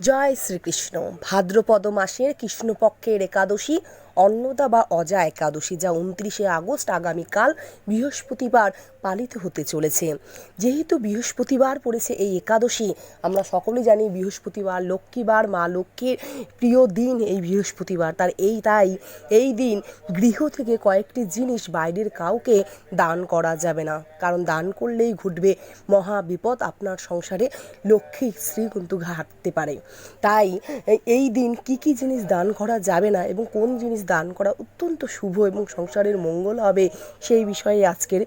জয় শ্রীকৃষ্ণ। ভাদ্রপদ মাসের কৃষ্ণপক্ষের একাদশী অন্নদা বা অজা একাদশী যা উনত্রিশে আগস্ট আগামীকাল বৃহস্পতিবার পালিত হতে চলেছে। যেহেতু বৃহস্পতিবার পড়েছে এই একাদশী, আমরা সকলেই জানি বৃহস্পতিবার লক্ষ্মীবার, মা লক্ষ্মীর প্রিয় দিন এই বৃহস্পতিবার। তার এই তাই এই দিন গৃহ থেকে কয়েকটি জিনিস বাইরের কাউকে দান করা যাবে না। কারণ দান করলেই ঘটবে মহা বিপদ, আপনার সংসারে লক্ষ্মী স্ত্রী কিন্তু ঘাটতে পারে। তাই এই দিন কি কি জিনিস দান করা যাবে না এবং কোন জিনিস দান করা অত্যন্ত শুভ এবং সংসারের মঙ্গল হবে। সেই বিষয়ে আজকের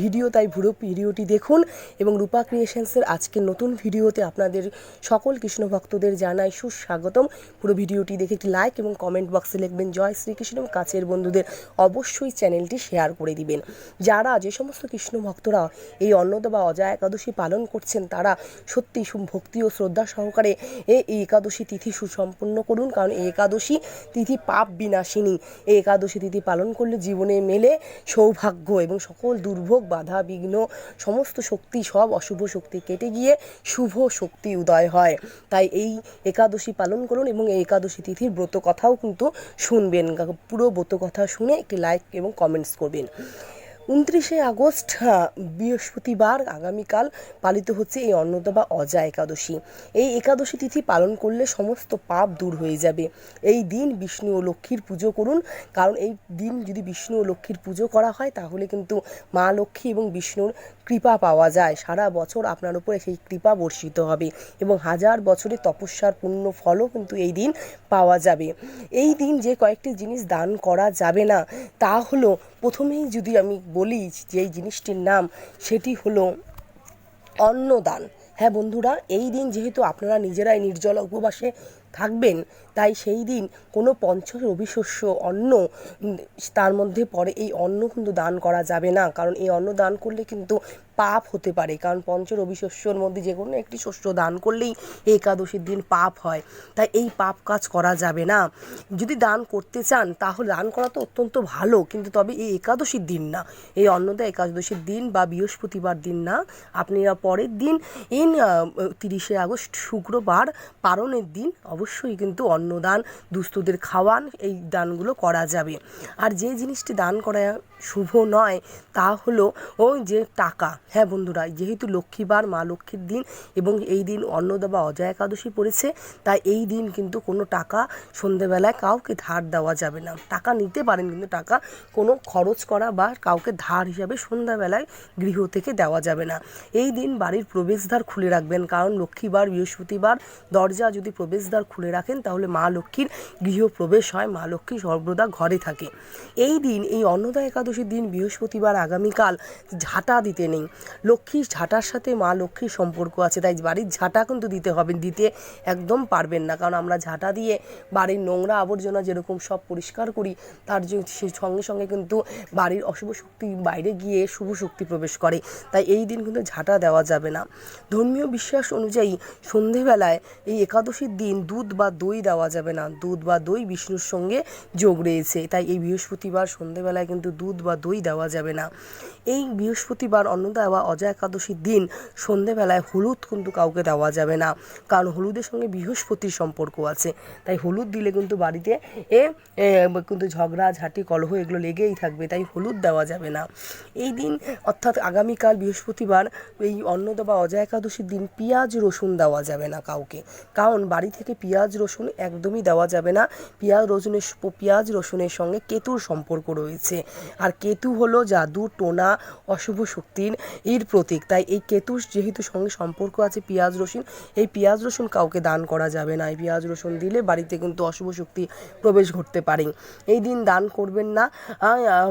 ভিডিও, তাই পুরো ভিডিওটি দেখুন এবং রূপা ক্রিয়েশনসের আজকের নতুন ভিডিওতে আপনাদের সকল কৃষ্ণ ভক্তদের জানাই সুস্বাগতম। পুরো ভিডিওটি দেখে একটি লাইক এবং কমেন্ট বক্সে লিখবেন, জয় শ্রীকৃষ্ণ এবং কাছের বন্ধুদের অবশ্যই চ্যানেলটি শেয়ার করে দিবেন। যারা যে সমস্ত কৃষ্ণ ভক্তরা এই অন্নদা বা অজা একাদশী পালন করছেন, তারা সত্যি ভক্তি ও শ্রদ্ধা সহকারে এই একাদশী তিথি সুসম্পন্ন করুন। কারণ এই একাদশী তিথি পাপ বিনাশিনী এই একাদশী তিথি পালন করলে জীবনে মেলে সৌভাগ্য এবং সকল দুর্ভোগ, বাধা, বিঘ্ন, সমস্ত শক্তি সব অশুভ শক্তি কেটে গিয়ে শুভ শক্তি উদয় হয়। তাই এই একাদশী পালন করুন এবং এই একাদশী তিথির ব্রত কথাও কিন্তু শুনবেন। পুরো ব্রত কথা শুনে একটি লাইক এবং কমেন্টস করবেন। উনত্রিশে আগস্ট বৃহস্পতিবার আগামীকাল পালিত হচ্ছে এই অন্নদা বা অজা একাদশী। এই একাদশী তিথি পালন করলে সমস্ত পাপ দূর হয়ে যাবে। এই দিন বিষ্ণু ও লক্ষ্মীর পুজো করুন, কারণ এই দিন যদি বিষ্ণু ও লক্ষ্মীর পুজো করা হয়, তাহলে কিন্তু মা লক্ষ্মী এবং বিষ্ণুর কৃপা পাওয়া যায়। সারা বছর আপনার উপরে সেই কৃপা বর্ষিত হবে এবং হাজার বছরের তপস্যার পূর্ণ ফলও কিন্তু এই দিন পাওয়া যাবে। এই দিন যে কয়েকটি জিনিস দান করা যাবে না, তা হলো, প্রথমেই যদি আমি বলি যে এই জিনিসটির নাম, সেটি হলো অন্নদান। হ্যাঁ বন্ধুরা, এই দিন যেহেতু আপনারা নিজেরাই নির্জল উপবাসে থাকবেন, তাই সেই দিন কোনো পঞ্চ রবিশস্য অন্ন তার মধ্যে পরে এই অন্ন কিন্তু দান করা যাবে না। কারণ এই অন্ন দান করলে কিন্তু পাপ হতে পারে। কারণ পঞ্চ রবিশস্যর মধ্যে যে কোনো একটি শস্য দান করলেই একাদশীর দিন পাপ হয়। তাই এই পাপ কাজ করা যাবে না। যদি দান করতে চান, তাহলে দান করা তো অত্যন্ত ভালো, কিন্তু তবে এই একাদশীর দিন না। এই অন্নদা একাদশীর দিন বা বৃহস্পতিবার দিন না। আপনারা পরের দিন ইন তিরিশে আগস্ট, শুক্রবার পারণের দিন অবশ্যই কিন্তু অন্নদান, দুস্থদের খাওয়ান, এই দানগুলো করা যাবে। আর যে জিনিসটি দান করা শুভ নয়, তা হলো ও যে টাকা। হ্যাঁ বন্ধুরা, যেহেতু লক্ষ্মীবার, মা লক্ষ্মীর দিন এবং এই দিন অন্নদা বা অজয় একাদশী পড়েছে, তাই এই দিন কিন্তু কোনো টাকা সন্ধেবেলায় কাউকে ধার দেওয়া যাবে না। টাকা নিতে পারেন কিন্তু টাকা কোনো খরচ করা বা কাউকে ধার হিসাবে সন্ধ্যাবেলায় গৃহ থেকে দেওয়া যাবে না। এই দিন বাড়ির প্রবেশদ্বার খুলে রাখবেন, কারণ লক্ষ্মীবার, বৃহস্পতিবার দরজা যদি প্রবেশদ্বার খুলে রাখেন, তাহলে মা লক্ষ্মীর গৃহ প্রবেশ হয়, মা লক্ষ্মী সর্বদা ঘরে থাকে। এই দিন, এই অন্নদা একাদশীর দিন বৃহস্পতিবার আগামীকাল ঝাঁটা দিতে নেই। লক্ষ্মীর ঝাঁটার সাথে মা লক্ষ্মীর সম্পর্ক আছে, তাই বাড়ির ঝাঁটা কিন্তু দিতে হবে, দিতে একদম পারবেন না। কারণ আমরা ঝাঁটা দিয়ে বাড়ির নোংরা আবর্জনা যেরকম সব পরিষ্কার করি, তার সঙ্গে সঙ্গে কিন্তু বাড়ির অশুভ শক্তি বাইরে গিয়ে শুভ শক্তি প্রবেশ করে। তাই এই দিন কিন্তু ঝাঁটা দেওয়া যাবে না। ধর্মীয় বিশ্বাস অনুযায়ী সন্ধেবেলায় এই একাদশীর দিন দুধ বা দই দেওয়া যাবে না। দুধ বা দই বিষ্ণুর সঙ্গে যোগ রয়েছে। তাই এই বৃহস্পতিবার সন্ধেবেলায় কিন্তু দুধ বা দই দেওয়া যাবে না। এই বৃহস্পতিবার অন্নদা বা অজয় একাদশীর দিন সন্ধেবেলায় হলুদ কিন্তু কাউকে দেওয়া যাবে না। কারণ হলুদের সঙ্গে বৃহস্পতির সম্পর্ক আছে। তাই হলুদ দিলে কিন্তু বাড়িতে এ কিন্তু ঝগড়া, ঝাঁটি, কলহ এগুলো লেগেই থাকবে। তাই হলুদ দেওয়া যাবে না। এই দিন অর্থাৎ আগামীকাল বৃহস্পতিবার এই অন্নদা বা অজয় একাদশীর দিন পেঁয়াজ, রসুন দেওয়া যাবে না কাউকে। কারণ বাড়ি থেকে পেঁয়াজ, রসুন একদমই দেওয়া যাবে না। পেঁয়াজ রসুনের পেঁয়াজ রসুনের সঙ্গে কেতুর সম্পর্ক রয়েছে। আর কেতু হলো জাদু, টোনা, অশুভ শক্তির এর প্রতীক। তাই এই কেতুর যেহেতু সঙ্গে সম্পর্ক আছে পেঁয়াজ, রসুন, এই পেঁয়াজ, রসুন কাউকে দান করা যাবে না। এই পেঁয়াজ, রসুন দিলে বাড়িতে কিন্তু অশুভ শক্তি প্রবেশ ঘটতে পারে। এই দিন দান করবেন না।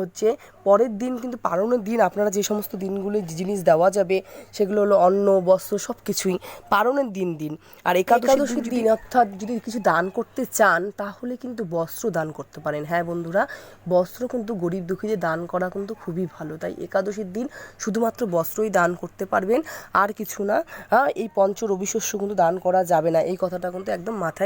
হচ্ছে পরের দিন কিন্তু পালনের দিন আপনারা যে সমস্ত দিনগুলো জিনিস দেওয়া যাবে সেগুলো হলো অন্ন বস্ত্র সব কিছুই পালনের দিন দিন। আর একাদশীর দিন অর্থাৎ যদি কিছু দান করতে চান তাহলে কিন্তু বস্ত্র দান করতে পারেন। হ্যাঁ বন্ধুরা বস্ত্র কিন্তু গরিব দুঃখীদের দান করা কিন্তু খুবই ভালো। তাই একাদশীর দিন শুধুমাত্র বস্ত্রই দান করতে পারবেন আর কিছু না। হ্যাঁ এই পঞ্চ রবিশস্য কিন্তু দান করা যাবে না। এই কথাটা কিন্তু একদম মাথায়